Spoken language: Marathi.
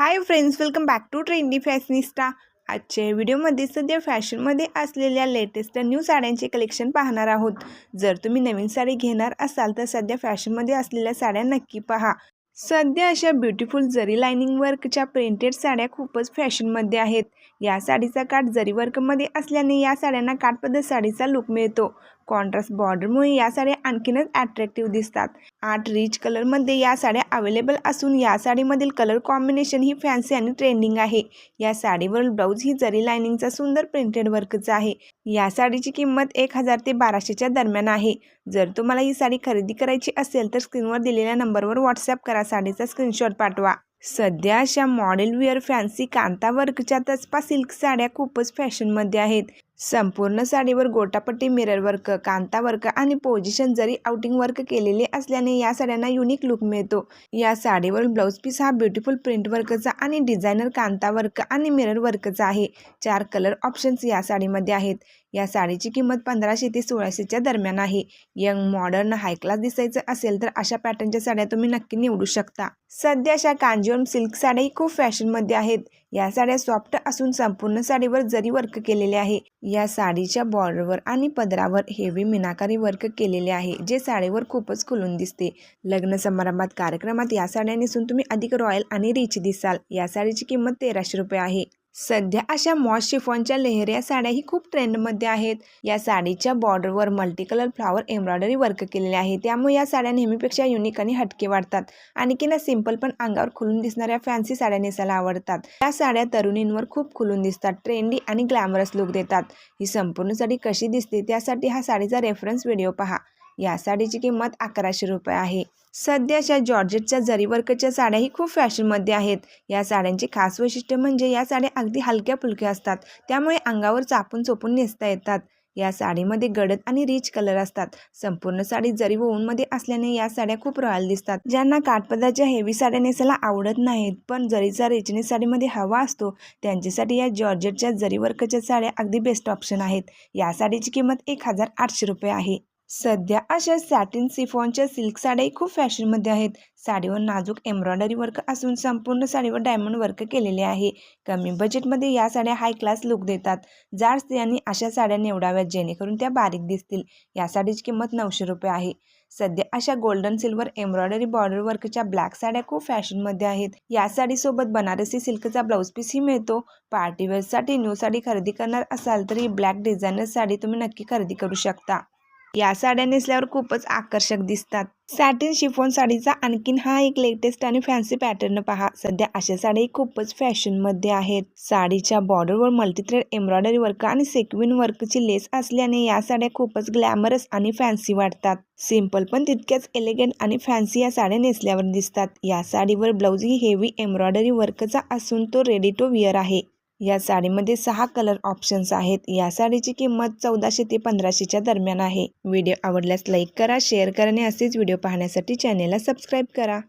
Hi friends welcome back to trendy fashionista आजच्या व्हिडिओमध्ये सध्या फॅशनमध्ये असलेल्या लेटेस्ट न्यू साड्यांचे कलेक्शन पाहणार आहोत. जर तुम्ही नवीन साडी घेणार असाल तर सध्या फॅशनमध्ये असलेल्या साड्या नक्की पहा. सध्या अशा ब्युटिफुल जरी लायनिंग वर्कच्या प्रिंटेड साड्या खूपच फॅशनमध्ये आहेत. या साडीचा काठ जरी वर्कमध्ये असल्याने या साड्यांना काठपद्धत साडीचा लुक मिळतो. कॉन्ट्रास्ट बॉर्डरमुळे या साड्या आणखीनच अट्रॅक्टिव्ह दिसतात. आठ रिच कलरमध्ये या साड्या अवेलेबल असून या साडीमधील कलर कॉम्बिनेशन ही फॅन्सी आणि ट्रेंडिंग आहे. या साडीवरील ब्लाऊज ही जरी लायनिंगचा सुंदर प्रिंटेड वर्कचा आहे. या साडीची किंमत एक हजार ते बाराशेच्या दरम्यान आहे. जर तुम्हाला ही साडी खरेदी करायची असेल तर स्क्रीनवर दिलेल्या नंबरवर व्हॉट्सअप करा. साडीचा स्क्रीनशॉट पाठवा. सध्या अशा मॉडेल वेअर फॅन्सी कांता वर्कच्या तसपा सिल्क साड्या खूपच फॅशनमध्ये आहेत. संपूर्ण साडीवर gota patti mirror work kantha work आणि पोझिशन जरी आउटिंग वर्क केलेले असल्याने या साड्यांना युनिक लुक मिळतो. या साडीवर ब्लाऊज पीस हा ब्युटिफुल प्रिंट वर्कचा आणि डिझायनर कांता वर्क आणि मिरर वर्कचा आहे. चार कलर ऑप्शन्स या साडीमध्ये आहेत. या साडीची किंमत पंधराशे ते सोळाशेच्या दरम्यान आहे. यंग मॉडर्न हाय क्लास दिसायचं असेल तर अशा पॅटर्नच्या साड्या तुम्ही नक्की निवडू शकता. सध्या अशा कांजीवरम सिल्क साड्याही खूप फॅशनमध्ये आहेत. या साड्या सॉफ्ट असून संपूर्ण साडीवर जरी वर्क केलेले आहे या साडीच्या बॉर्डरवर आणि पदरावर हेवी मिनाकारी वर्क केलेले आहे जे साडीवर खूपच खुलून दिसते. लग्न समारंभात कार्यक्रमात या साड्या नेसून तुम्ही अधिक रॉयल आणि रिच दिसाल. या साडीची किंमत तेराशे रुपये आहे. सध्या अशा मॉश शिफॉनच्या लेहऱ्या साड्याही खूप ट्रेंडमध्ये आहेत. या साडीच्या बॉर्डरवर multi colour flower embroidery work केलेले आहे. त्यामुळे या साड्या नेहमीपेक्षा युनिक आणि हटके वाटतात. आणखी ना सिंपल पण अंगावर खुलून दिसणाऱ्या फॅन्सी साड्या नेसायला आवडतात. या साड्या तरुणींवर खूप खुलून दिसतात. ट्रेंडी आणि ग्लॅमरस लुक देतात. ही संपूर्ण साडी कशी दिसते त्यासाठी हा साडीचा रेफरन्स व्हिडिओ पहा. या साडीची किंमत अकराशे रुपये आहे. सध्याच्या जॉर्जेटच्या जरीवर्कच्या साड्याही खूप फॅशनमध्ये आहेत. या साड्यांचे खास वैशिष्ट्य म्हणजे या साड्या अगदी हलक्या फुलक्या असतात. त्यामुळे अंगावर चापून चोपून नेसता येतात. या साडीमध्ये गडद आणि रिच कलर असतात. संपूर्ण साडी जरी वोनमध्ये असल्याने या साड्या खूप रॉयल दिसतात. ज्यांना काठपदाच्या हेवी साड्या नेसायला आवडत नाहीत पण जरीचा रेचनी साडीमध्ये हवा असतो त्यांच्यासाठी या जॉर्जेटच्या जरी वर्कच्या साड्या अगदी बेस्ट ऑप्शन आहेत. या साडीची किंमत एक हजार आठशे रुपये आहे. सध्या अशा सॅटिन सिफॉनच्या सिल्क साड्याही खूप फॅशनमध्ये आहेत. साडीवर नाजूक एम्ब्रॉयडरी वर्क असून संपूर्ण साडीवर डायमंड वर्क केलेले आहे. कमी बजेटमध्ये या साड्या हाय क्लास लुक देतात. जाड स्त्रियांनी अशा साड्या निवडाव्यात जेणेकरून त्या बारीक दिसतील. या साडीची किंमत नऊशे रुपये आहे. सध्या अशा गोल्डन सिल्वर एम्ब्रॉयडरी बॉर्डर वर्कच्या ब्लॅक साड्या खूप फॅशनमध्ये आहेत. या साडीसोबत बनारसी सिल्कचा ब्लाऊज पीसही मिळतो. पार्टीवेअरसाठी न्यू साडी खरेदी करणार असाल तर ही ब्लॅक डिझायनर साडी तुम्ही नक्की खरेदी करू शकता. या साड्या नेसल्यावर खूपच आकर्षक दिसतात. सॅटिन शिफॉन साडीचा आणखीन हा एक लेटेस्ट आणि फॅन्सी पॅटर्न पहा. सध्या अशा साडी खूपच फॅशनमध्ये आहेत. साडीच्या बॉर्डरवर मल्टीथ्रेड एम्ब्रॉयडरी वर्क आणि सेक्विन वर्कची लेस असल्याने या साड्या खूपच ग्लॅमरस आणि फॅन्सी वाटतात. सिंपल पण तितक्याच एलिगंट आणि फॅन्सी या साड्या नेसल्यावर दिसतात. या साडीवर ब्लाऊज ही हेवी एम्ब्रॉयडरी वर्कचा असून तो रेडी टू विअर आहे. या साडीमध्ये सहा कलर ऑप्शन्स आहेत. या साडीची किंमत चौदाशे ते पंधराशेच्या दरम्यान आहे. व्हिडिओ आवडल्यास लाईक करा शेअर करा आणि असेच व्हिडिओ पाहण्यासाठी चॅनेलला सबस्क्राईब करा.